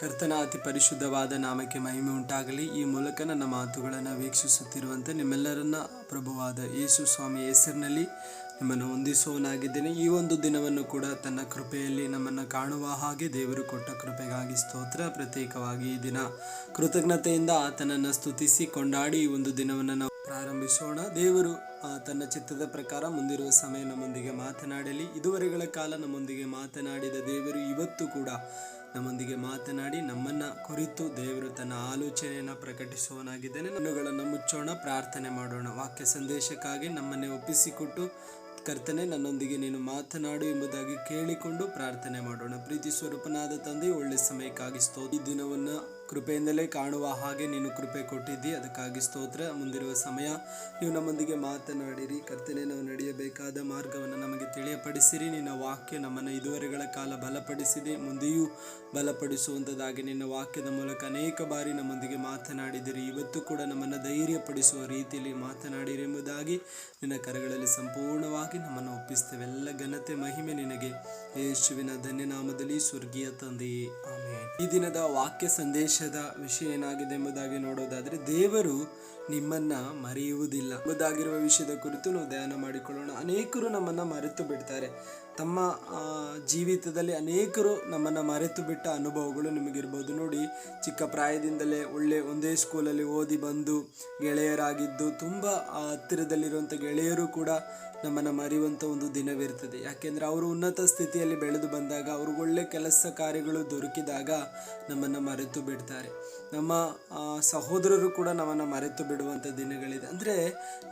ಕರ್ತನ ಅತಿ ಪರಿಶುದ್ಧವಾದ ನಾಮಕ್ಕೆ ಮಹಿಮೆ ಉಂಟಾಗಲಿ. ಈ ಮೂಲಕ ನನ್ನ ಮಾತುಗಳನ್ನು ವೀಕ್ಷಿಸುತ್ತಿರುವಂತೆ ನಿಮ್ಮೆಲ್ಲರನ್ನ ಪ್ರಭುವಾದ ಯೇಸು ಸ್ವಾಮಿ ಹೆಸರಿನಲ್ಲಿ ನಿಮ್ಮನ್ನು ಹೊಂದಿಸುವನಾಗಿದ್ದೇನೆ ಈ ಒಂದು ದಿನವನ್ನು ಕೂಡ ತನ್ನ ಕೃಪೆಯಲ್ಲಿ ನಮ್ಮನ್ನು ಕಾಣುವ ಹಾಗೆ ದೇವರು ಕೊಟ್ಟ ಕೃಪೆಗಾಗಿ ಸ್ತೋತ್ರ. ಪ್ರತ್ಯೇಕವಾಗಿ ಈ ದಿನ ಕೃತಜ್ಞತೆಯಿಂದ ಆತನನ್ನು ಸ್ತುತಿಸಿ ಕೊಂಡಾಡಿ ಈ ಒಂದು ದಿನವನ್ನು ನಾವು ಪ್ರಾರಂಭಿಸೋಣ. ದೇವರು ತನ್ನ ಚಿತ್ತದ ಪ್ರಕಾರ ಮುಂದಿರುವ ಸಮಯ ನಮ್ಮೊಂದಿಗೆ ಮಾತನಾಡಲಿ. ಇದುವರೆಗಳ ಕಾಲ ನಮ್ಮೊಂದಿಗೆ ಮಾತನಾಡಿದ ದೇವರು ಇವತ್ತು ಕೂಡ ನಮ್ಮೊಂದಿಗೆ ಮಾತನಾಡಿ ನಮ್ಮನ್ನ ಕುರಿತು ದೇವರು ತನ್ನ ಆಲೋಚನೆಯನ್ನು ಪ್ರಕಟಿಸುವನಾಗಿದ್ದಾನೆ ನನ್ನಗಳನ್ನು ಮುಚ್ಚೋಣ, ಪ್ರಾರ್ಥನೆ ಮಾಡೋಣ. ವಾಕ್ಯ ಸಂದೇಶಕ್ಕಾಗಿ ನಮ್ಮನ್ನೇ ಒಪ್ಪಿಸಿಕೊಟ್ಟು ಕರ್ತನೆ, ನನ್ನೊಂದಿಗೆ ನೀನು ಮಾತನಾಡು ಎಂಬುದಾಗಿ ಕೇಳಿಕೊಂಡು ಪ್ರಾರ್ಥನೆ ಮಾಡೋಣ. ಪ್ರೀತಿ ಸ್ವರೂಪನಾದ ತಂದೆ, ಒಳ್ಳೆ ಸಮಯಕ್ಕಾಗಿ ಈ ದಿನವನ್ನ ಕೃಪೆಯಿಂದಲೇ ಕಾಣುವ ಹಾಗೆ ನೀನು ಕೃಪೆ ಕೊಟ್ಟಿದ್ದಿ. ಅದಕ್ಕಾಗಿ ಸ್ತೋತ್ರ. ಮುಂದಿರುವ ಸಮಯ ನೀವು ನಮ್ಮೊಂದಿಗೆ ಮಾತನಾಡಿರಿ. ಕರ್ತನೆ, ನಾವು ನಡೆಯಬೇಕಾದ ಮಾರ್ಗವನ್ನು ನಮಗೆ ತಿಳಿಯಪಡಿಸಿರಿ. ನಿನ್ನ ವಾಕ್ಯ ನಮ್ಮನ್ನು ಇದುವರೆಗಳ ಕಾಲ ಬಲಪಡಿಸಿದೆ. ಮುಂದೆಯೂ ಬಲಪಡಿಸುವಂಥದ್ದಾಗಿ ನಿನ್ನ ವಾಕ್ಯದ ಮೂಲಕ ಅನೇಕ ಬಾರಿ ನಮ್ಮೊಂದಿಗೆ ಮಾತನಾಡಿದಿರಿ. ಇವತ್ತು ಕೂಡ ನಮ್ಮನ್ನು ಧೈರ್ಯಪಡಿಸುವ ರೀತಿಯಲ್ಲಿ ಮಾತನಾಡಿರಿ ಎಂಬುದಾಗಿ ನಿನ್ನ ಕರೆಗಳಲ್ಲಿ ಸಂಪೂರ್ಣವಾಗಿ ನಮ್ಮನ್ನು ಒಪ್ಪಿಸ್ತೇವೆ. ಎಲ್ಲ ಘನತೆ, ಮಹಿಮೆ ನಿನಗೆ. ಯೇಸುವಿನ ಧನ್ಯನಾಮದಲ್ಲಿ ಸ್ವರ್ಗೀಯ ತಂದೆಯೇ. ಆಮೇಲೆ ಈ ದಿನದ ವಾಕ್ಯ ಸಂದೇಶದ ವಿಷಯ ಏನಾಗಿದೆ ಎಂಬುದಾಗಿ ನೋಡೋದಾದರೆ ದೇವರು ನಿಮ್ಮನ್ನ ಮರೆಯುವುದಿಲ್ಲ. ಎಂಬುದಾಗಿರುವ ವಿಷಯದ ಕುರಿತು ನಾವು ಧ್ಯಾನ ಮಾಡಿಕೊಳ್ಳೋಣ. ಅನೇಕರು ನಮ್ಮನ್ನ ಮರೆತು ಬಿಡ್ತಾರೆ. ತಮ್ಮ ಜೀವಿತದಲ್ಲಿ ಅನೇಕರು ನಮ್ಮನ್ನ ಮರೆತು ಬಿಟ್ಟ ಅನುಭವಗಳು ನಿಮಗಿರ್ಬೋದು. ನೋಡಿ, ಚಿಕ್ಕ ಪ್ರಾಯದಿಂದಲೇ ಒಳ್ಳೆ ಒಂದೇ ಸ್ಕೂಲಲ್ಲಿ ಓದಿ ಬಂದು ಗೆಳೆಯರಾಗಿದ್ದು, ತುಂಬ ಹತ್ತಿರದಲ್ಲಿರುವಂಥ ಗೆಳೆಯರು ಕೂಡ ನಮ್ಮನ್ನು ಮರೆಯುವಂಥ ಒಂದು ದಿನವಿರ್ತದೆ ಯಾಕೆಂದರೆ ಅವರು ಉನ್ನತ ಸ್ಥಿತಿಯಲ್ಲಿ ಬೆಳೆದು ಬಂದಾಗ, ಅವ್ರಿಗೆ ಒಳ್ಳೆ ಕೆಲಸ ಕಾರ್ಯಗಳು ದೊರಕಿದಾಗ ನಮ್ಮನ್ನು ಮರೆತು ಬಿಡ್ತಾರೆ. ನಮ್ಮ ಸಹೋದರರು ಕೂಡ ನಮ್ಮನ್ನು ಮರೆತು ಬಿಡುವಂಥ ದಿನಗಳಿದೆ. ಅಂದರೆ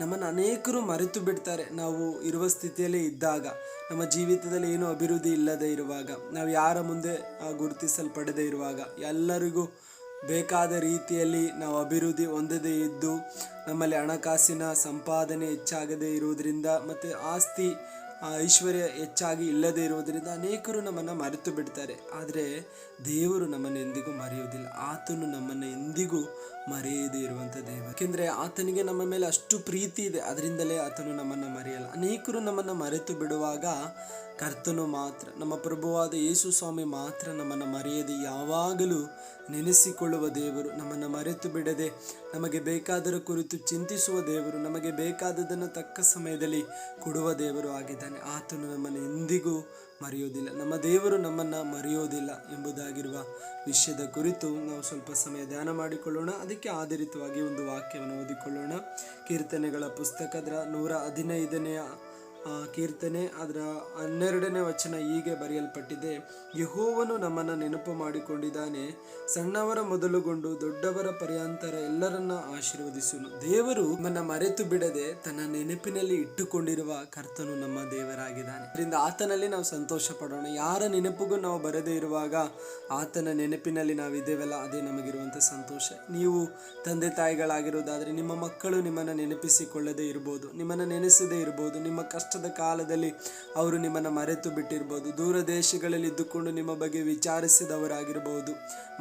ನಮ್ಮನ್ನು ಅನೇಕರು ಮರೆತು ಬಿಡ್ತಾರೆ ನಾವು ಇರುವ ಸ್ಥಿತಿಯಲ್ಲಿ ಇದ್ದಾಗ. ನಮ್ಮ ಜೀವಿತದಲ್ಲಿ ಏನೂ ಅಭಿವೃದ್ಧಿ ಇಲ್ಲದೆ ಇರುವಾಗ, ನಾವು ಯಾರ ಮುಂದೆ ಗುರುತಿಸಲ್ಪಡದೆ ಇರುವಾಗ, ಎಲ್ಲರಿಗೂ ಬೇಕಾದ ರೀತಿಯಲ್ಲಿ ನಾವು ಅಭಿವೃದ್ಧಿ ಹೊಂದದೇ ಇದ್ದು, ನಮ್ಮಲ್ಲಿ ಹಣಕಾಸಿನ ಸಂಪಾದನೆ ಹೆಚ್ಚಾಗದೇ ಇರುವುದರಿಂದ ಮತ್ತು ಆಸ್ತಿ ಐಶ್ವರ್ಯ ಹೆಚ್ಚಾಗಿ ಇಲ್ಲದೆ ಇರುವುದರಿಂದ ಅನೇಕರು ನಮ್ಮನ್ನು ಮರೆತು ಬಿಡ್ತಾರೆ. ಆದರೆ ದೇವರು ನಮ್ಮನ್ನು ಎಂದಿಗೂ ಮರೆಯುವುದಿಲ್ಲ. ಆತನು ನಮ್ಮನ್ನು ಎಂದಿಗೂ ಮರೆಯದೇ ಇರುವಂಥ ದೇವ. ಏಕೆಂದರೆ ಆತನಿಗೆ ನಮ್ಮ ಮೇಲೆ ಅಷ್ಟು ಪ್ರೀತಿ ಇದೆ. ಅದರಿಂದಲೇ ಆತನು ನಮ್ಮನ್ನು ಮರೆಯಲ್ಲ. ಅನೇಕರು ನಮ್ಮನ್ನು ಮರೆತು ಬಿಡುವಾಗ ಕರ್ತನು ಮಾತ್ರ, ನಮ್ಮ ಪ್ರಭುವಾದ ಯೇಸು ಸ್ವಾಮಿ ಮಾತ್ರ ನಮ್ಮನ್ನು ಮರೆಯದೆ ಯಾವಾಗಲೂ ನೆನೆಸಿಕೊಳ್ಳುವ ದೇವರು. ನಮ್ಮನ್ನು ಮರೆತು ಬಿಡದೆ ನಮಗೆ ಬೇಕಾದರ ಕುರಿತು ಚಿಂತಿಸುವ ದೇವರು, ನಮಗೆ ಬೇಕಾದದನ್ನು ತಕ್ಕ ಸಮಯದಲ್ಲಿ ಕೊಡುವ ದೇವರು ಆಗಿದ್ದಾನೆ. ಆತನು ನಮ್ಮನ್ನು ಎಂದಿಗೂ ಮರೆಯೋದಿಲ್ಲ. ನಮ್ಮ ದೇವರು ನಮ್ಮನ್ನು ಮರೆಯೋದಿಲ್ಲ ಎಂಬುದಾಗಿರುವ ವಿಷಯದ ಕುರಿತು ನಾವು ಸ್ವಲ್ಪ ಸಮಯ ಧ್ಯಾನ ಮಾಡಿಕೊಳ್ಳೋಣ. ಅದಕ್ಕೆ ಆಧಾರಿತವಾಗಿ ಒಂದು ವಾಕ್ಯವನ್ನು ಓದಿಕೊಳ್ಳೋಣ. ಕೀರ್ತನೆಗಳ ಪುಸ್ತಕದ ನೂರ ಹದಿನೈದನೆಯ ಕೀರ್ತನೆ ಅದರ ಹನ್ನೆರಡನೇ ವಚನ ಹೀಗೆ ಬರೆಯಲ್ಪಟ್ಟಿದೆ. ಯಹೋವನು ನಮ್ಮನ್ನು ನೆನಪು ಮಾಡಿಕೊಂಡಿದ್ದಾನೆ. ಸಣ್ಣವರ ಮೊದಲುಗೊಂಡು ದೊಡ್ಡವರ ಪರ್ಯಾಂತರ ಎಲ್ಲರನ್ನ ಆಶೀರ್ವದಿಸಲು ದೇವರು ನಮ್ಮನ್ನ ಮರೆತು ಬಿಡದೆ ತನ್ನ ನೆನಪಿನಲ್ಲಿ ಇಟ್ಟುಕೊಂಡಿರುವ ಕರ್ತನು ನಮ್ಮ ದೇವರಾಗಿದ್ದಾನೆ. ಅದರಿಂದ ಆತನಲ್ಲಿ ನಾವು ಸಂತೋಷ ಪಡೋಣ ಯಾರ ನೆನಪಿಗೂ ನಾವು ಬರದೇ ಇರುವಾಗ ಆತನ ನೆನಪಿನಲ್ಲಿ ನಾವು ಇದ್ದೇವಲ್ಲ, ಅದೇ ನಮಗಿರುವಂಥ ಸಂತೋಷ. ನೀವು ತಂದೆ ತಾಯಿಗಳಾಗಿರೋದಾದರೆ ನಿಮ್ಮ ಮಕ್ಕಳು ನಿಮ್ಮನ್ನು ನೆನಪಿಸಿಕೊಳ್ಳದೇ ಇರ್ಬೋದು, ನಿಮ್ಮನ್ನು ನೆನೆಸದೇ ಇರ್ಬೋದು, ನಿಮ್ಮ ಕಷ್ಟದ ಕಾಲದಲ್ಲಿ ಅವರು ನಿಮ್ಮನ್ನು ಮರೆತು ಬಿಟ್ಟಿರ್ಬೋದು. ದೂರ ದೇಶಗಳಲ್ಲಿ ಇದ್ದುಕೊಂಡು ನಿಮ್ಮ ಬಗ್ಗೆ ವಿಚಾರಿಸಿದವರಾಗಿರ್ಬೋದು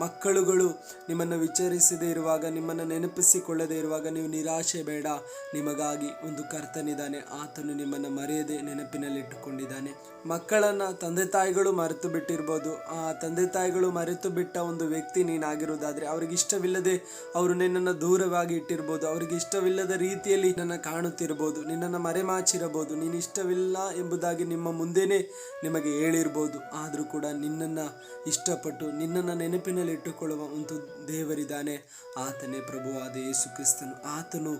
ಮಕ್ಕಳುಗಳು ನಿಮ್ಮನ್ನು ವಿಚಾರಿಸದೇ ಇರುವಾಗ, ನಿಮ್ಮನ್ನು ನೆನಪಿಸಿಕೊಳ್ಳದೇ ಇರುವಾಗ ನೀವು ನಿರಾಶೆ ಬೇಡ. ನಿಮಗಾಗಿ ಒಂದು ಕರ್ತನಿದ್ದಾನೆ. ಆತನು ನಿಮ್ಮನ್ನು ಮರೆಯದೆ ನೆನಪಿನಲ್ಲಿಟ್ಟುಕೊಂಡಿದ್ದಾನೆ. ಮಕ್ಕಳನ್ನ ತಂದೆ ತಾಯಿಗಳು ಮರೆತು ಬಿಟ್ಟಿರ್ಬೋದು. ಆ ತಂದೆ ತಾಯಿಗಳು ಮರೆತು ಬಿಟ್ಟ ಒಂದು ವ್ಯಕ್ತಿ ನೀನಾಗಿರುವುದಾದರೆ ಅವ್ರಿಗೆ ಇಷ್ಟವಿಲ್ಲದೆ ಅವರು ನಿನ್ನನ್ನು ದೂರವಾಗಿ ಇಟ್ಟಿರ್ಬೋದು. ಅವ್ರಿಗೆ ಇಷ್ಟವಿಲ್ಲದ ರೀತಿಯಲ್ಲಿ ನನ್ನ ಕಾಣುತ್ತಿರ್ಬೋದು ನಿನ್ನನ್ನು ಮರೆಮಾಚಿರಬಹುದು. ನೀನು ಇಷ್ಟವಿಲ್ಲ ಎಂಬುದಾಗಿ ನಿಮ್ಮ ಮುಂದೆನೇ ನಿಮಗೆ ಹೇಳಿರ್ಬೋದು. ಆದರೂ ಕೂಡ ನಿನ್ನನ್ನು ಇಷ್ಟಪಟ್ಟು ನಿನ್ನನ್ನು ನೆನಪಿನಲ್ಲಿ ಇಟ್ಟುಕೊಳ್ಳುವ ಒಂದು ದೇವರಿದ್ದಾನೆ. ಆತನೇ ಪ್ರಭುವಾದ ಯೇಸು ಕ್ರಿಸ್ತನು. ಆತನು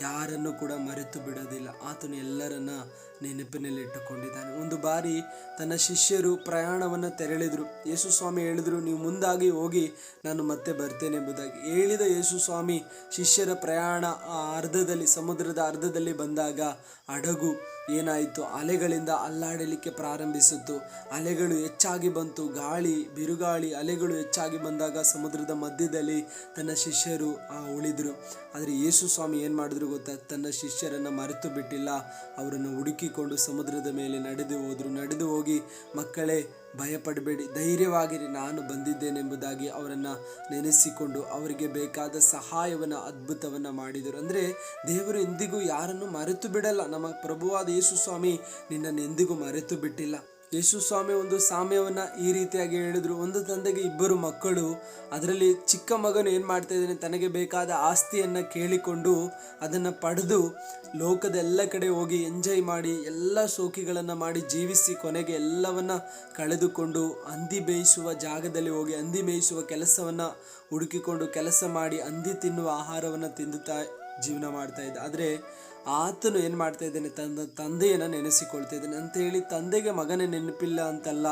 ಯಾರನ್ನು ಕೂಡ ಮರೆತು ಬಿಡೋದಿಲ್ಲ. ಆತನು ಎಲ್ಲರನ್ನ ನೆನಪಿನಲ್ಲಿ ಇಟ್ಟುಕೊಂಡಿದ್ದಾನೆ. ಒಂದು ಬಾರಿ ತನ್ನ ಶಿಷ್ಯರು ಪ್ರಯಾಣವನ್ನು ತೆರಳಿದರು. ಯೇಸು ಸ್ವಾಮಿ, ಹೇಳಿದರು, ನೀವು ಮುಂದಾಗಿ ಹೋಗಿ ನಾನು ಮತ್ತೆ ಬರ್ತೇನೆ ಎಂಬುದಾಗಿ. ಹೇಳಿದ ಯೇಸು ಸ್ವಾಮಿ ಶಿಷ್ಯರ ಪ್ರಯಾಣ ಆ ಅರ್ಧದಲ್ಲಿ, ಸಮುದ್ರದ ಅರ್ಧದಲ್ಲಿ ಬಂದಾಗ ಹಡಗು ಏನಾಯಿತು? ಅಲೆಗಳಿಂದ ಅಲ್ಲಾಡಲಿಕ್ಕೆ ಪ್ರಾರಂಭಿಸಿತು ಅಲೆಗಳು ಹೆಚ್ಚಾಗಿ ಬಂತು. ಗಾಳಿ, ಬಿರುಗಾಳಿ, ಅಲೆಗಳು ಹೆಚ್ಚಾಗಿ ಬಂದಾಗ ಸಮುದ್ರದ ಮಧ್ಯದಲ್ಲಿ ತನ್ನ ಶಿಷ್ಯರು ಉಳಿದ್ರು. ಆದರೆ ಯೇಸು ಸ್ವಾಮಿ ಏನು ಮಾಡಿದ್ರು ಗೊತ್ತಾ? ತನ್ನ ಶಿಷ್ಯರನ್ನು ಮರೆತು ಬಿಟ್ಟಿಲ್ಲ. ಅವರನ್ನು ಹುಡುಕಿಕೊಂಡು ಸಮುದ್ರದ ಮೇಲೆ ನಡೆದು ಹೋದರು. ನಡೆದು ಹೋಗಿ, ಮಕ್ಕಳೇ, ಭಯಪಡಬೇಡಿ. ಧೈರ್ಯವಾಗಿರಿ. ನಾನು ಬಂದಿದ್ದೇನೆಂಬುದಾಗಿ ಅವರನ್ನು ನೆನೆಸಿಕೊಂಡು ಅವರಿಗೆ ಬೇಕಾದ ಸಹಾಯವನ್ನು, ಅದ್ಭುತವನ್ನು ಮಾಡಿದರು. ಅಂದರೆ ದೇವರು ಎಂದಿಗೂ ಯಾರನ್ನು ಮರೆತು ಬಿಡಲ್ಲ. ನಮ್ಮ ಪ್ರಭುವಾದ ಯೇಸು ಸ್ವಾಮಿ ನಿನ್ನನ್ನು ಎಂದಿಗೂ ಮರೆತು ಬಿಟ್ಟಿಲ್ಲ. ಯೇಸು ಸ್ವಾಮಿ ಒಂದು ಸಾಮ್ಯವನ್ನು ಈ ರೀತಿಯಾಗಿ ಹೇಳಿದ್ರು. ಒಂದು ತಂದೆಗೆ ಇಬ್ಬರು ಮಕ್ಕಳು, ಅದರಲ್ಲಿ ಚಿಕ್ಕ ಮಗನು ಏನು ಮಾಡ್ತಾ ಇದ್ದಾನೆ, ತನಗೆ ಬೇಕಾದ ಆಸ್ತಿಯನ್ನು ಕೇಳಿಕೊಂಡು ಅದನ್ನು ಪಡೆದು ಲೋಕದ ಎಲ್ಲ ಕಡೆ ಹೋಗಿ ಎಂಜಾಯ್ ಮಾಡಿ, ಎಲ್ಲ ಸೋಕಿಗಳನ್ನು ಮಾಡಿ ಜೀವಿಸಿ ಕೊನೆಗೆ ಎಲ್ಲವನ್ನ ಕಳೆದುಕೊಂಡು ಹಂದಿ ಬೇಯಿಸುವ ಜಾಗದಲ್ಲಿ ಹೋಗಿ, ಹಂದಿ ಮೇಯಿಸುವ ಕೆಲಸವನ್ನು ಹುಡುಕಿಕೊಂಡು ಕೆಲಸ ಮಾಡಿ, ಹಂದಿ ತಿನ್ನುವ ಆಹಾರವನ್ನು ತಿಂದುತ್ತಾ ಜೀವನ ಮಾಡ್ತಾ ಇದ್ದ. ಆದರೆ ಆತನು ಏನು ಮಾಡ್ತಾ ಇದ್ದಾನೆ? ತನ್ನ ತಂದೆಯನ್ನು ನೆನೆಸಿಕೊಳ್ತಾ ಇದ್ದಾನೆ. ಅಂತ ಹೇಳಿ ತಂದೆಗೆ ಮಗನ ನೆನಪಿಲ್ಲ ಅಂತಲ್ಲ,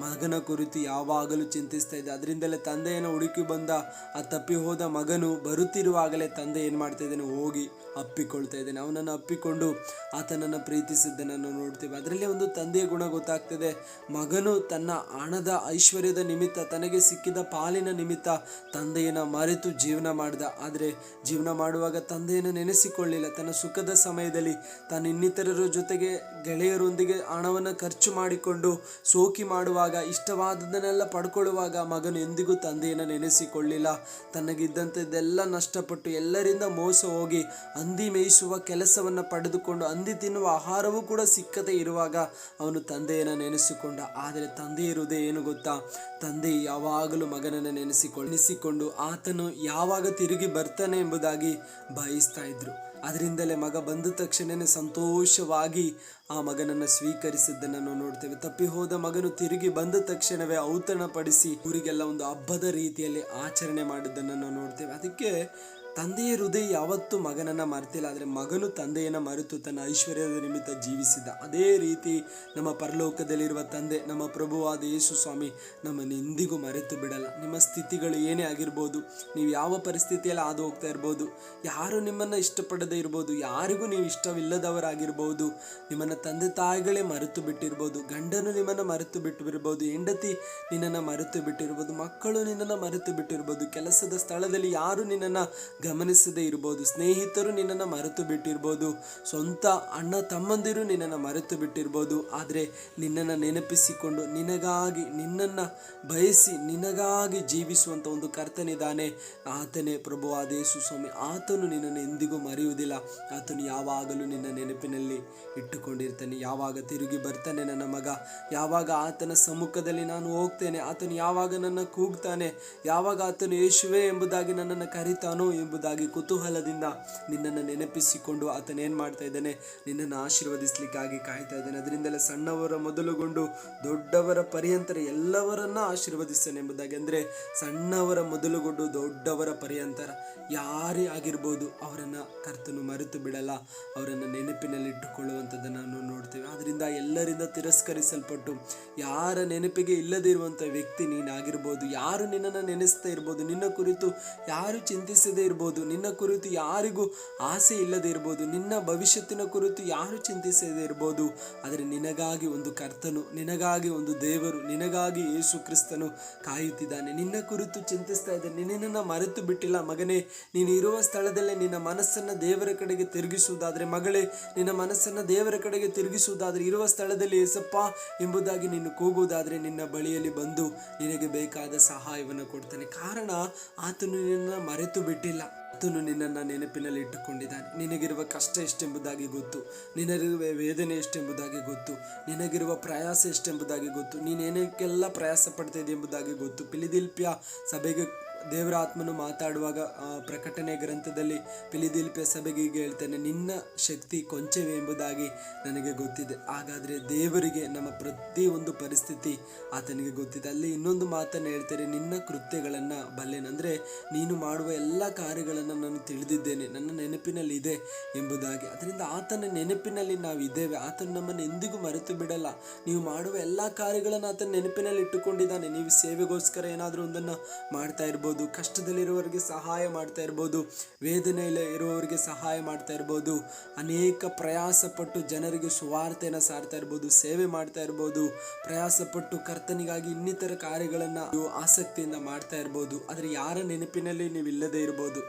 ಮಗನ ಕುರಿತು ಯಾವಾಗಲೂ ಚಿಂತಿಸ್ತಾ ಇದ್ದ. ಅದರಿಂದಲೇ ತಂದೆಯನ್ನು ಹುಡುಕಿ ಬಂದ, ಆ ತಪ್ಪಿ ಹೋದ ಮಗನು ಬರುತ್ತಿರುವಾಗಲೇ ತಂದೆ ಏನು ಮಾಡ್ತಾ ಇದ್ದಾನೆ? ಹೋಗಿ ಅಪ್ಪಿಕೊಳ್ತಾ ಇದ್ದೇನೆ. ಅವನನ್ನು ಅಪ್ಪಿಕೊಂಡು ಆತನನ್ನು ಪ್ರೀತಿಸಿದ್ದನ್ನು ನೋಡ್ತೀವಿ. ಅದರಲ್ಲಿ ಒಂದು ತಂದೆಯ ಗುಣ ಗೊತ್ತಾಗ್ತದೆ. ಮಗನು ತನ್ನ ಹಣದ ಐಶ್ವರ್ಯದ ನಿಮಿತ್ತ, ತನಗೆ ಸಿಕ್ಕಿದ ಪಾಲಿನ ನಿಮಿತ್ತ ತಂದೆಯನ್ನು ಮರೆತು ಜೀವನ ಮಾಡಿದ. ಆದರೆ ಜೀವನ ಮಾಡುವಾಗ ತಂದೆಯನ್ನು ನೆನೆಸಿಕೊಳ್ಳಿಲ್ಲ. ತನ್ನ ಸುಖದ ಸಮಯದಲ್ಲಿ ತಾನು ಇನ್ನಿತರರ ಜೊತೆಗೆ ಗೆಳೆಯರೊಂದಿಗೆ ಹಣವನ್ನು ಖರ್ಚು ಮಾಡಿಕೊಂಡು ಸೋಕಿ ಮಾಡುವಾಗ ಇಷ್ಟವಾದದನ್ನೆಲ್ಲ ಪಡ್ಕೊಳ್ಳುವಾಗ ಮಗನು ಎಂದಿಗೂ ತಂದೆಯನ್ನು ನೆನೆಸಿಕೊಳ್ಳಿಲ್ಲ. ತನಗಿದ್ದಂಥದ್ದೆಲ್ಲ ನಷ್ಟಪಟ್ಟು ಎಲ್ಲರಿಂದ ಮೋಸ ಹೋಗಿ ಹಂದಿ ಮೇಯಿಸುವ ಕೆಲಸವನ್ನು ಪಡೆದುಕೊಂಡು ಹಂದಿ ತಿನ್ನುವ ಆಹಾರವೂ ಕೂಡ ಸಿಕ್ಕದೆ ಇರುವಾಗ ಅವನು ತಂದೆಯನ್ನು ನೆನೆಸಿಕೊಂಡ. ಆದರೆ ತಂದೆ ಇರುವುದೇ ಏನು ಗೊತ್ತಾ? ತಂದೆ ಯಾವಾಗಲೂ ಮಗನನ್ನು ನೆನೆಸಿಕೊಂಡು ಆತನು ಯಾವಾಗ ತಿರುಗಿ ಬರ್ತಾನೆ ಎಂಬುದಾಗಿ ಬಯಸ್ತಾ ಇದ್ರು. ಅದರಿಂದಲೇ ಮಗ ಬಂದ ತಕ್ಷಣವೇ ಸಂತೋಷವಾಗಿ ಆ ಮಗನನ್ನು ಸ್ವೀಕರಿಸಿದ್ದನ್ನು ನಾವು ನೋಡ್ತೇವೆ. ತಪ್ಪಿ ಹೋದ ಮಗನು ತಿರುಗಿ ಬಂದ ತಕ್ಷಣವೇ ಔತಣ ಪಡಿಸಿ ಊರಿಗೆಲ್ಲ ಒಂದು ಹಬ್ಬದ ರೀತಿಯಲ್ಲಿ ಆಚರಣೆ ಮಾಡಿದ್ದನ್ನು ನಾವು ನೋಡ್ತೇವೆ. ಅದಕ್ಕೆ ತಂದೆಯ ಹೃದಯ ಯಾವತ್ತೂ ಮಗನನ್ನ ಮರೆತಿಲ್ಲ, ಆದರೆ ಮಗನು ತಂದೆಯನ್ನ ಮರೆತು ತನ್ನ ಐಶ್ವರ್ಯದ ನಿಮಿತ್ತ ಜೀವಿಸಿದ ಅದೇ ರೀತಿ ನಮ್ಮ ಪರಲೋಕದಲ್ಲಿರುವ ತಂದೆ, ನಮ್ಮ ಪ್ರಭುವಾದ ಯೇಸು ಸ್ವಾಮಿ ನಮ್ಮನ್ನು ಎಂದಿಗೂ ಮರೆತು ಬಿಡಲ್ಲ. ನಿಮ್ಮ ಸ್ಥಿತಿಗಳು ಏನೇ ಆಗಿರ್ಬೋದು, ನೀವು ಯಾವ ಪರಿಸ್ಥಿತಿಯಲ್ಲಿ ಹಾದು ಹೋಗ್ತಾ ಇರ್ಬೋದು, ಯಾರು ನಿಮ್ಮನ್ನು ಇಷ್ಟಪಡದೇ ಇರ್ಬೋದು, ಯಾರಿಗೂ ನೀವು ಇಷ್ಟವಿಲ್ಲದವರಾಗಿರ್ಬೋದು, ನಿಮ್ಮನ್ನು ತಂದೆ ತಾಯಿಗಳೇ ಮರೆತು ಬಿಟ್ಟಿರ್ಬೋದು, ಗಂಡನು ನಿಮ್ಮನ್ನು ಮರೆತು ಬಿಟ್ಟು ಬಿರ್ಬೋದು ಹೆಂಡತಿ ನಿನ್ನನ್ನು ಮರೆತು ಬಿಟ್ಟಿರ್ಬೋದು, ಮಕ್ಕಳು ನಿನ್ನನ್ನು ಮರೆತು ಬಿಟ್ಟಿರ್ಬೋದು, ಕೆಲಸದ ಸ್ಥಳದಲ್ಲಿ ಯಾರು ನಿನ್ನನ್ನು ಗಮನಿಸದೇ ಇರ್ಬೋದು, ಸ್ನೇಹಿತರು ನಿನ್ನನ್ನು ಮರೆತು ಬಿಟ್ಟಿರ್ಬೋದು, ಸ್ವಂತ ಅಣ್ಣ ತಮ್ಮಂದಿರು ನಿನ್ನನ್ನು ಮರೆತು ಬಿಟ್ಟಿರ್ಬೋದು, ಆದರೆ ನಿನ್ನನ್ನು ನೆನಪಿಸಿಕೊಂಡು ನಿನಗಾಗಿ, ನಿನ್ನನ್ನು ಬಯಸಿ ನಿನಗಾಗಿ ಜೀವಿಸುವಂಥ ಒಂದು ಕರ್ತನಿದ್ದಾನೆ. ಆತನೇ ಪ್ರಭು ಆದೇಶು ಸ್ವಾಮಿ, ಆತನು ನಿನ್ನನ್ನು ಎಂದಿಗೂ ಮರೆಯುವುದಿಲ್ಲ. ಆತನು ಯಾವಾಗಲೂ ನಿನ್ನ ನೆನಪಿನಲ್ಲಿ ಇಟ್ಟುಕೊಂಡಿರ್ತಾನೆ. ಯಾವಾಗ ತಿರುಗಿ ಬರ್ತಾನೆ ನನ್ನ ಮಗ, ಯಾವಾಗ ಆತನ ಸಮ್ಮುಖದಲ್ಲಿ ನಾನು ಹೋಗ್ತೇನೆ, ಆತನು ಯಾವಾಗ ನನ್ನ ಕೂಗ್ತಾನೆ, ಯಾವಾಗ ಆತನು ಯೇಸುವೆ ಎಂಬುದಾಗಿ ನನ್ನನ್ನು ಕರೀತಾನೋ ಎಂಬುದಾಗಿ ಕುತೂಹಲದಿಂದ ನಿನ್ನನ್ನು ನೆನಪಿಸಿಕೊಂಡು ಆತನೇನು ಮಾಡ್ತಾ ಇದ್ದಾನೆ? ನಿನ್ನನ್ನು ಆಶೀರ್ವದಿಸಲಿಕ್ಕಾಗಿ ಕಾಯ್ತಾ ಇದ್ದಾನೆ. ಅದರಿಂದಲೇ ಸಣ್ಣವರ ಮೊದಲುಗೊಂಡು ದೊಡ್ಡವರ ಪರ್ಯಂತರ ಎಲ್ಲವರನ್ನ ಆಶೀರ್ವದಿಸ್ತಾನೆ ಎಂಬುದಾಗಿ. ಅಂದರೆ ಸಣ್ಣವರ ಮೊದಲುಗೊಂಡು ದೊಡ್ಡವರ ಪರ್ಯಂತರ ಯಾರೇ ಆಗಿರ್ಬೋದು ಅವರನ್ನು ಕರ್ತನು ಮರೆತು ಬಿಡಲ್ಲ. ಅವರನ್ನು ನೆನಪಿನಲ್ಲಿಟ್ಟುಕೊಳ್ಳುವಂಥದ್ದನ್ನು ನಾವು ನೋಡ್ತೇವೆ. ಆದ್ದರಿಂದ ಎಲ್ಲರಿಂದ ತಿರಸ್ಕರಿಸಲ್ಪಟ್ಟು ಯಾರ ನೆನಪಿಗೆ ಇಲ್ಲದೇ ಇರುವಂಥ ವ್ಯಕ್ತಿ ನೀನಾಗಿರ್ಬೋದು, ಯಾರು ನಿನ್ನನ್ನು ನೆನೆಸ್ತಾ ಇರ್ಬೋದು, ನಿನ್ನ ಕುರಿತು ಯಾರು ಚಿಂತಿಸದೇ ನಿನ್ನ ಕುರಿತು ಯಾರಿಗೂ ಆಸೆ ಇಲ್ಲದೆ ಇರ್ಬೋದು ನಿನ್ನ ಭವಿಷ್ಯತ್ತಿನ ಕುರಿತು ಯಾರು ಚಿಂತಿಸದೇ ಇರ್ಬೋದು ಆದರೆ ನಿನಗಾಗಿ ಒಂದು ಕರ್ತನು, ನಿನಗಾಗಿ ಒಂದು ದೇವರು, ನಿನಗಾಗಿ ಯೇಸು ಕ್ರಿಸ್ತನು ಕಾಯುತ್ತಿದ್ದಾನೆ. ನಿನ್ನ ಕುರಿತು ಚಿಂತಿಸ್ತಾ ಇದ್ದಾನೆ ನಿನ್ನನ್ನು ಮರೆತು ಬಿಟ್ಟಿಲ್ಲ ಮಗನೇ. ನೀನು ಇರುವ ಸ್ಥಳದಲ್ಲೇ ನಿನ್ನ ಮನಸ್ಸನ್ನು ದೇವರ ಕಡೆಗೆ ತಿರುಗಿಸುವುದಾದರೆ, ಮಗಳೇ, ನಿನ್ನ ಮನಸ್ಸನ್ನು ದೇವರ ಕಡೆಗೆ ತಿರುಗಿಸುವುದಾದರೆ, ಇರುವ ಸ್ಥಳದಲ್ಲಿ ಏಸಪ್ಪ ಎಂಬುದಾಗಿ ನೀನು ಕೂಗುವುದಾದರೆ, ನಿನ್ನ ಬಳಿಯಲ್ಲಿ ಬಂದು ನಿನಗೆ ಬೇಕಾದ ಸಹಾಯವನ್ನು ಕೊಡ್ತಾನೆ. ಕಾರಣ, ಆತನು ನಿನ್ನನ್ನು ಮರೆತು ಬಿಟ್ಟಿಲ್ಲ. ಆತನು ನಿನ್ನನ್ನು ನೆನಪಿನಲ್ಲಿ ಇಟ್ಟುಕೊಂಡಿದ್ದಾನೆ. ನಿನಗಿರುವ ಕಷ್ಟ ಎಷ್ಟೆಂಬುದಾಗಿ ಗೊತ್ತು. ನಿನಗಿರುವ ವೇದನೆ ಎಷ್ಟೆಂಬುದಾಗಿ ಗೊತ್ತು. ನಿನಗಿರುವ ಪ್ರಯಾಸ ಎಷ್ಟೆಂಬುದಾಗಿ ಗೊತ್ತು. ನೀನೇನಕ್ಕೆಲ್ಲ ಪ್ರಯಾಸ ಪಡ್ತಾ ಎಂಬುದಾಗಿ ಗೊತ್ತು. ಪಿಲಿದಿಲ್ಪಿಯ ಸಭೆಗೆ ದೇವರ ಆತ್ಮನು ಮಾತಾಡುವಾಗ ಪ್ರಕಟಣೆ ಗ್ರಂಥದಲ್ಲಿ ಪಿಲಿದಿಲ್ಪೆ ಸಭೆಗೆ ಹೇಳ್ತಾನೆ, ನಿನ್ನ ಶಕ್ತಿ ಕೊಂಚವೇ ಎಂಬುದಾಗಿ ನನಗೆ ಗೊತ್ತಿದೆ. ಹಾಗಾದರೆ ದೇವರಿಗೆ ನಮ್ಮ ಪ್ರತಿ ಒಂದು ಪರಿಸ್ಥಿತಿ ಆತನಿಗೆ ಗೊತ್ತಿದೆ. ಅಲ್ಲಿ ಇನ್ನೊಂದು ಮಾತನ್ನು ಹೇಳ್ತಾರೆ, ನಿನ್ನ ಕೃತ್ಯಗಳನ್ನು ಬಲ್ಲೆನಂದರೆ ನೀನು ಮಾಡುವ ಎಲ್ಲ ಕಾರ್ಯಗಳನ್ನು ನಾನು ತಿಳಿದಿದ್ದೇನೆ, ನನ್ನ ನೆನಪಿನಲ್ಲಿ ಇದೆ ಎಂಬುದಾಗಿ. ಅದರಿಂದ ಆತನ ನೆನಪಿನಲ್ಲಿ ನಾವು ಇದ್ದೇವೆ. ಆತನು ನಮ್ಮನ್ನು ಎಂದಿಗೂ ಮರೆತು ಬಿಡಲ್ಲ. ನೀವು ಮಾಡುವ ಎಲ್ಲ ಕಾರ್ಯಗಳನ್ನು ಆತನ ನೆನಪಿನಲ್ಲಿ ಇಟ್ಟುಕೊಂಡಿದ್ದಾನೆ. ನೀವು ಸೇವೆಗೋಸ್ಕರ ಏನಾದರೂ ಒಂದನ್ನು ಮಾಡ್ತಾ ಇರ್ಬೋದು. ಇರ್ಬೋದು ಕಷ್ಟದಲ್ಲಿರುವವರಿಗೆ ಸಹಾಯ ಮಾಡ್ತಾ ಇರ್ಬೋದು ವೇದನೆಯಲ್ಲಿ ಇರುವವರಿಗೆ ಸಹಾಯ ಮಾಡ್ತಾ ಇರ್ಬೋದು ಅನೇಕ ಪ್ರಯಾಸಪಟ್ಟು ಜನರಿಗೆ ಸುವಾರ್ತೆಯನ್ನು ಸಾರ್ತಾ ಇರ್ಬೋದು ಸೇವೆ ಮಾಡ್ತಾ ಇರ್ಬೋದು ಪ್ರಯಾಸಪಟ್ಟು ಕರ್ತನಿಗಾಗಿ ಇನ್ನಿತರ ಕಾರ್ಯಗಳನ್ನು ಆಸಕ್ತಿಯಿಂದ ಮಾಡ್ತಾ ಇರ್ಬೋದು ಆದರೆ ಯಾರ ನೆನಪಿನಲ್ಲಿ ನೀವು ಇಲ್ಲದೇ ಇರ್ಬೋದು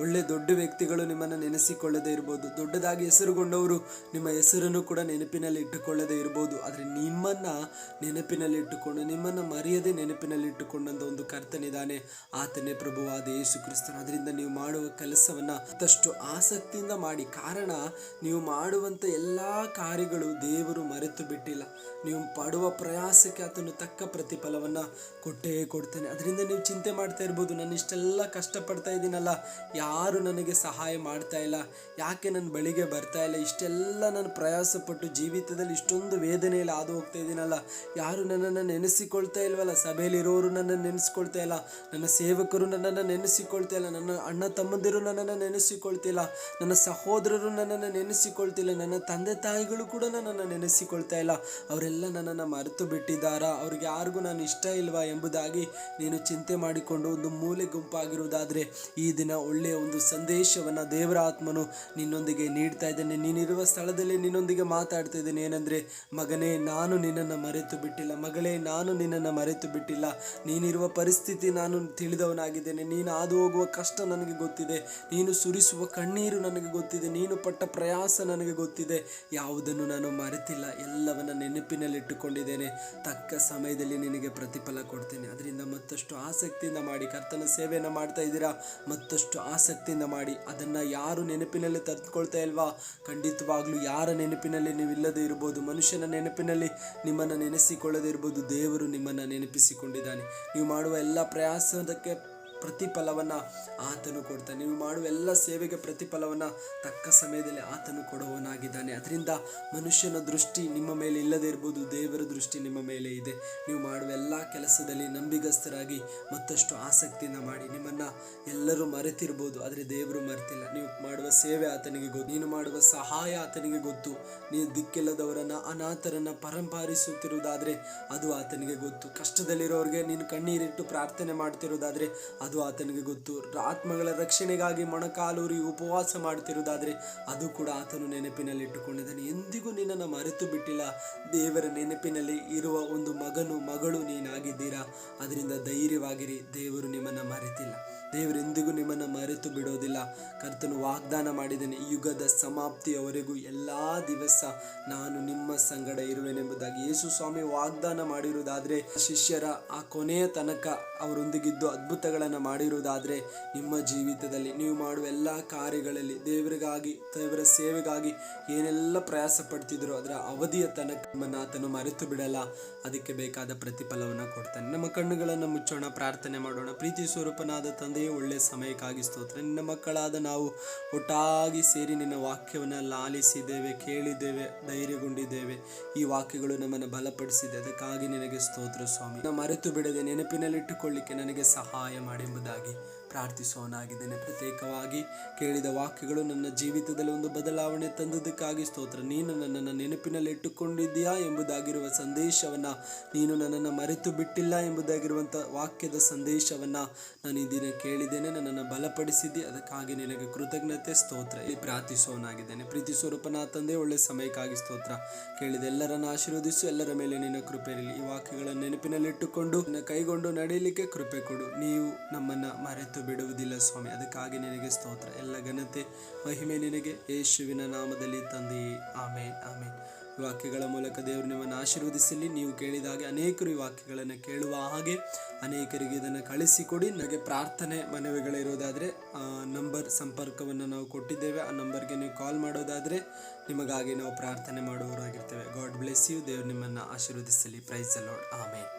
ಒಳ್ಳೆ ದೊಡ್ಡ ವ್ಯಕ್ತಿಗಳು ನಿಮ್ಮನ್ನು ನೆನೆಸಿಕೊಳ್ಳದೇ ಇರ್ಬೋದು, ದೊಡ್ಡದಾಗಿ ಹೆಸರುಗೊಂಡವರು ನಿಮ್ಮ ಹೆಸರನ್ನು ಕೂಡ ನೆನಪಿನಲ್ಲಿ ಇಟ್ಟುಕೊಳ್ಳದೆ ಇರ್ಬೋದು. ಆದರೆ ನಿಮ್ಮನ್ನ ನೆನಪಿನಲ್ಲಿ ಇಟ್ಟುಕೊಂಡು, ನಿಮ್ಮನ್ನು ಮರೆಯದೆ ನೆನಪಿನಲ್ಲಿ ಇಟ್ಟುಕೊಂಡಂತ ಒಂದು ಕರ್ತನಿದ್ದಾನೆ ಆತನೇ ಪ್ರಭುವಾದ ಯೇಸು ಕ್ರಿಸ್ತನು. ಅದರಿಂದ ನೀವು ಮಾಡುವ ಕೆಲಸವನ್ನ ತಷ್ಟು ಆಸಕ್ತಿಯಿಂದ ಮಾಡಿ. ಕಾರಣ, ನೀವು ಮಾಡುವಂತ ಎಲ್ಲಾ ಕಾರ್ಯಗಳು ದೇವರು ಮರೆತು ಬಿಟ್ಟಿಲ್ಲ. ನೀವು ಪಡುವ ಪ್ರಯಾಸಕ್ಕೆ ಆತನು ತಕ್ಕ ಪ್ರತಿಫಲವನ್ನ ಕೊಟ್ಟೇ ಕೊಡ್ತಾನೆ. ಅದರಿಂದ ನೀವು ಚಿಂತೆ ಮಾಡ್ತಾ ಇರ್ಬೋದು, ನಾನು ಇಷ್ಟೆಲ್ಲ ಕಷ್ಟಪಡ್ತಾ ಇದ್ದೀನಲ್ಲ ಯಾರು ನನಗೆ ಸಹಾಯ ಮಾಡ್ತಾ ಇಲ್ಲ? ಯಾಕೆ ನನ್ನ ಬಳಿಗೆ ಬರ್ತಾ ಇಲ್ಲ? ಇಷ್ಟೆಲ್ಲ ನಾನು ಪ್ರಯಾಸಪಟ್ಟು ಜೀವಿತದಲ್ಲಿ ಇಷ್ಟೊಂದು ವೇದನೆಯಲ್ಲಿ ಹಾದು ಹೋಗ್ತಾ ಇದ್ದೀನಲ್ಲ. ಯಾರು ನನ್ನನ್ನು ನೆನೆಸಿಕೊಳ್ತಾ ಇಲ್ವಲ್ಲ? ಸಭೆಯಲ್ಲಿರೋರು ನನ್ನನ್ನು ನೆನೆಸ್ಕೊಳ್ತಾ ಇಲ್ಲ. ನನ್ನ ಸೇವಕರು ನನ್ನನ್ನು ನೆನೆಸಿಕೊಳ್ತಾ ಇಲ್ಲ. ನನ್ನ ಅಣ್ಣ ತಮ್ಮಂದಿರು ನನ್ನನ್ನು ನೆನೆಸಿಕೊಳ್ತಿಲ್ಲ ನನ್ನ ಸಹೋದರರು ನನ್ನನ್ನು ನೆನೆಸಿಕೊಳ್ತಿಲ್ಲ ನನ್ನ ತಂದೆ ತಾಯಿಗಳು ಕೂಡ ನನ್ನನ್ನು ನೆನೆಸಿಕೊಳ್ತಾ ಇಲ್ಲ. ಅವರೆಲ್ಲ ನನ್ನನ್ನು ಮರೆತು ಬಿಟ್ಟಿದ್ದಾರಾ? ಅವ್ರಿಗೆ ಯಾರಿಗೂ ನಾನು ಇಷ್ಟ ಇಲ್ವಾ ಎಂಬುದಾಗಿ ನೀನು ಚಿಂತೆ ಮಾಡಿಕೊಂಡು ಒಂದು ಮೂಲೆ ಗುಂಪಾಗಿರುವುದಾದರೆ ಈ ದಿನ ಒಳ್ಳೆಯ ಒಂದು ಸಂದೇಶವನ್ನು ದೇವರ ಆತ್ಮನು ನಿನ್ನೊಂದಿಗೆ ನೀಡ್ತಾ ಇದ್ದೇನೆ. ನೀನಿರುವ ಸ್ಥಳದಲ್ಲಿ ನಿನ್ನೊಂದಿಗೆ ಮಾತಾಡ್ತಾ ಇದ್ದೇನೆ. ಏನಂದರೆ, ಮಗನೇ, ನಾನು ನಿನ್ನನ್ನು ಮರೆತು ಬಿಟ್ಟಿಲ್ಲ. ಮಗಳೇ, ನಾನು ನಿನ್ನನ್ನು ಮರೆತು ಬಿಟ್ಟಿಲ್ಲ. ನೀನಿರುವ ಪರಿಸ್ಥಿತಿ ನಾನು ತಿಳಿದವನಾಗಿದ್ದೇನೆ. ನೀನು ಹಾದು ಹೋಗುವ ಕಷ್ಟ ನನಗೆ ಗೊತ್ತಿದೆ. ನೀನು ಸುರಿಸುವ ಕಣ್ಣೀರು ನನಗೆ ಗೊತ್ತಿದೆ. ನೀನು ಪಟ್ಟ ಪ್ರಯಾಸ ನನಗೆ ಗೊತ್ತಿದೆ. ಯಾವುದನ್ನು ನಾನು ಮರೆತಿಲ್ಲ. ಎಲ್ಲವನ್ನ ನೆನಪಿನಲ್ಲಿಟ್ಟುಕೊಂಡಿದ್ದೇನೆ. ತಕ್ಕ ಸಮಯದಲ್ಲಿ ನಿನಗೆ ಪ್ರತಿಫಲ ಕೊಡ್ತೇನೆ. ಅದರಿಂದ ಮತ್ತಷ್ಟು ಆಸಕ್ತಿಯಿಂದ ಮಾಡಿ ಕರ್ತನ ಸೇವೆಯನ್ನು ಮಾಡ್ತಾ ಇದ್ದೀರಾ? ಮತ್ತಷ್ಟು ಆಸಕ್ತಿಯಿಂದ ಮಾಡಿ. ಅದನ್ನು ಯಾರು ನೆನಪಿನಲ್ಲಿ ತರ್ಕೊಳ್ತಾ ಇಲ್ವಾ? ಖಂಡಿತವಾಗ್ಲೂ ಯಾರ ನೆನಪಿನಲ್ಲಿ ನೀವು ಇಲ್ಲದೆ ಇರ್ಬೋದು, ಮನುಷ್ಯನ ನೆನಪಿನಲ್ಲಿ ನಿಮ್ಮನ್ನು ನೆನೆಸಿಕೊಳ್ಳದೇ ಇರ್ಬೋದು, ದೇವರು ನಿಮ್ಮನ್ನು ನೆನಪಿಸಿಕೊಂಡಿದ್ದಾನೆ. ನೀವು ಮಾಡುವ ಎಲ್ಲ ಪ್ರಯಾಸದಕ್ಕೆ ಪ್ರತಿಫಲವನ್ನು ಆತನು ಕೊಡ್ತಾನೆ. ನೀವು ಮಾಡುವ ಎಲ್ಲ ಸೇವೆಗೆ ಪ್ರತಿಫಲವನ್ನು ತಕ್ಕ ಸಮಯದಲ್ಲಿ ಆತನು ಕೊಡುವವನಾಗಿದ್ದಾನೆ. ಅದರಿಂದ ಮನುಷ್ಯನ ದೃಷ್ಟಿ ನಿಮ್ಮ ಮೇಲೆ ಇಲ್ಲದೇ ಇರ್ಬೋದು, ದೇವರ ದೃಷ್ಟಿ ನಿಮ್ಮ ಮೇಲೆ ಇದೆ. ನೀವು ಮಾಡುವ ಎಲ್ಲ ಕೆಲಸದಲ್ಲಿ ನಂಬಿಗಸ್ತರಾಗಿ ಮತ್ತಷ್ಟು ಆಸಕ್ತಿಯಿಂದ ಮಾಡಿ. ನಿಮ್ಮನ್ನು ಎಲ್ಲರೂ ಮರೆತಿರ್ಬೋದು, ಆದರೆ ದೇವರು ಮರೆತಿಲ್ಲ. ನೀವು ಮಾಡುವ ಸೇವೆ ಆತನಿಗೆ ಗೊತ್ತು. ನೀನು ಮಾಡುವ ಸಹಾಯ ಆತನಿಗೆ ಗೊತ್ತು. ನೀನು ದಿಕ್ಕಿಲ್ಲದವರನ್ನು, ಅನಾಥರನ್ನು ಪರಂಪರಿಸುತ್ತಿರುವುದಾದರೆ ಅದು ಆತನಿಗೆ ಗೊತ್ತು. ಕಷ್ಟದಲ್ಲಿರೋರಿಗೆ ನೀನು ಕಣ್ಣೀರಿಟ್ಟು ಪ್ರಾರ್ಥನೆ ಮಾಡ್ತಿರೋದಾದ್ರೆ ಅದು ಆತನಿಗೆ ಗೊತ್ತು. ಆತ್ಮಗಳ ರಕ್ಷಣೆಗಾಗಿ ಮೊಣಕಾಲೂರಿ ಉಪವಾಸ ಮಾಡುತ್ತಿರುವುದಾದರೆ ಅದು ಕೂಡ ಆತನು ನೆನಪಿನಲ್ಲಿ ಇಟ್ಟುಕೊಂಡಿದ್ದಾನೆ. ಎಂದಿಗೂ ನಿನ್ನನ್ನು ಮರೆತು ಬಿಟ್ಟಿಲ್ಲ. ದೇವರ ನೆನಪಿನಲ್ಲಿ ಇರುವ ಒಂದು ಮಗನು ಮಗಳು ನೀನಾಗಿದ್ದೀರಾ? ಅದರಿಂದ ಧೈರ್ಯವಾಗಿರಿ. ದೇವರು ನಿಮ್ಮನ್ನು ಮರೆತಿಲ್ಲ. ದೇವರೆಂದಿಗೂ ನಿಮ್ಮನ್ನು ಮರೆತು ಬಿಡೋದಿಲ್ಲ. ಕರ್ತನು ವಾಗ್ದಾನ ಮಾಡಿದ್ದೇನೆ. ಈ ಯುಗದ ಸಮಾಪ್ತಿಯವರೆಗೂ ಎಲ್ಲ ದಿವಸ ನಾನು ನಿಮ್ಮ ಸಂಗಡ ಇರುವೆನೆಂಬುದಾಗಿ. ಯೇಸು ಸ್ವಾಮಿ ವಾಗ್ದಾನ ಮಾಡಿರುವುದಾದರೆ ಶಿಷ್ಯರ ಆ ಕೊನೆಯ ತನಕ ಅವರೊಂದಿಗಿದ್ದು ಅದ್ಭುತಗಳನ್ನು ಮಾಡಿರುವುದಾದರೆ ನಿಮ್ಮ ಜೀವಿತದಲ್ಲಿ ನೀವು ಮಾಡುವ ಎಲ್ಲ ಕಾರ್ಯಗಳಲ್ಲಿ ದೇವರಿಗಾಗಿ, ದೇವರ ಸೇವೆಗಾಗಿ ಏನೆಲ್ಲ ಪ್ರಯಾಸ ಪಡ್ತಿದ್ರು ಅದರ ಅವಧಿಯ ತನಕ ನಿಮ್ಮನ್ನು ಆತನು ಮರೆತು ಬಿಡಲ್ಲ. ಅದಕ್ಕೆ ಬೇಕಾದ ಪ್ರತಿಫಲವನ್ನು ಕೊಡ್ತಾನೆ. ನಮ್ಮ ಕಣ್ಣುಗಳನ್ನು ಮುಚ್ಚೋಣ, ಪ್ರಾರ್ಥನೆ ಮಾಡೋಣ. ಪ್ರೀತಿ ಸ್ವರೂಪನಾದ ತಂದೆಯೇ, ಒಳ್ಳೆಯ ಸಮಯಕ್ಕಾಗಿ ಸ್ತೋತ್ರ. ನಿನ್ನ ಮಕ್ಕಳಾದ ನಾವು ಒಟ್ಟಾಗಿ ಸೇರಿ ನಿನ್ನ ವಾಕ್ಯವನ್ನು ಲಾಲಿಸಿದ್ದೇವೆ, ಕೇಳಿದ್ದೇವೆ, ಧೈರ್ಯಗೊಂಡಿದ್ದೇವೆ. ಈ ವಾಕ್ಯಗಳು ನಮ್ಮನ್ನು ಬಲಪಡಿಸಿದೆ. ಅದಕ್ಕಾಗಿ ನಿನಗೆ ಸ್ತೋತ್ರ ಸ್ವಾಮಿ. ನಾ ಮರೆತು ಬಿಡದೆ ನೆನಪಿನಲ್ಲಿಟ್ಟುಕೊಳ್ಳಿಕ್ಕೆ ನನಗೆ ಸಹಾಯ ಮಾಡೆಂಬುದಾಗಿ ಪ್ರಾರ್ಥಿಸೋನಾಗಿದ್ದೇನೆ. ಪ್ರತ್ಯೇಕವಾಗಿ ಕೇಳಿದ ವಾಕ್ಯಗಳು ನನ್ನ ಜೀವಿತದಲ್ಲಿ ಒಂದು ಬದಲಾವಣೆ ತಂದದಕ್ಕಾಗಿ ಸ್ತೋತ್ರ. ನೀನು ನನ್ನನ್ನು ನೆನಪಿನಲ್ಲಿ ಇಟ್ಟುಕೊಂಡಿದ್ದೀಯಾ ಎಂಬುದಾಗಿರುವ ಸಂದೇಶವನ್ನು ನೀನು ನನ್ನನ್ನು ಮರೆತು ಬಿಟ್ಟಿಲ್ಲ ಎಂಬುದಾಗಿರುವಂಥ ವಾಕ್ಯದ ಸಂದೇಶವನ್ನು ನಾನು ಈ ದಿನ ಕೇಳಿದ್ದೇನೆ. ನನ್ನನ್ನು ಬಲಪಡಿಸಿದ್ದೆ, ಅದಕ್ಕಾಗಿ ನಿನಗೆ ಕೃತಜ್ಞತೆ, ಸ್ತೋತ್ರ. ಇಲ್ಲಿ ಪ್ರಾರ್ಥಿಸೋನಾಗಿದ್ದೇನೆ. ಪ್ರೀತಿ ಸ್ವರೂಪನ ತಂದೆ, ಒಳ್ಳೆ ಸಮಯಕ್ಕಾಗಿ ಸ್ತೋತ್ರ. ಕೇಳಿದ ಎಲ್ಲರನ್ನು ಆಶೀರ್ವದಿಸು, ಎಲ್ಲರ ಮೇಲೆ ನಿನ್ನ ಕೃಪೆ ಇರಲಿ. ಈ ವಾಕ್ಯಗಳನ್ನು ನೆನಪಿನಲ್ಲಿಟ್ಟುಕೊಂಡು ನಿನ್ನ ಕೈಗೊಂಡು ನಡೆಯಲಿಕ್ಕೆ ಕೃಪೆ ಕೊಡು. ನೀವು ನಮ್ಮನ್ನು ಮರೆತು ಬಿಡುವುದಿಲ್ಲ ಸ್ವಾಮಿ. ಅದಕ್ಕಾಗಿ ನಿನಗೆ ಸ್ತೋತ್ರ. ಎಲ್ಲ ಘನತೆ, ಮಹಿಮೆ ನಿನಗೆ ಯೇಸುವಿನ ನಾಮದಲ್ಲಿ ತಂದೆಯೇ ಆಮೇನ್ ಆಮೇನ್. ವಾಕ್ಯಗಳ ಮೂಲಕ ದೇವರು ನಿಮ್ಮನ್ನು ಆಶೀರ್ವದಿಸಲಿ. ನೀವು ಕೇಳಿದ ಹಾಗೆ ಅನೇಕರು ಈ ವಾಕ್ಯಗಳನ್ನು ಕೇಳುವ ಹಾಗೆ ಅನೇಕರಿಗೆ ಇದನ್ನು ಕಳಿಸಿಕೊಡಿ. ನನಗೆ ಪ್ರಾರ್ಥನೆ ಮನವಿಗಳಿರೋದಾದರೆ ನಂಬರ್ ಸಂಪರ್ಕವನ್ನು ನಾವು ಕೊಟ್ಟಿದ್ದೇವೆ. ಆ ನಂಬರ್ಗೆ ನೀವು ಕಾಲ್ ಮಾಡೋದಾದರೆ ನಿಮಗಾಗಿ ನಾವು ಪ್ರಾರ್ಥನೆ ಮಾಡುವವರಾಗಿರ್ತೇವೆ. God bless you. ದೇವರು ನಿಮ್ಮನ್ನು ಆಶೀರ್ವದಿಸಲಿ. Praise the Lord amen.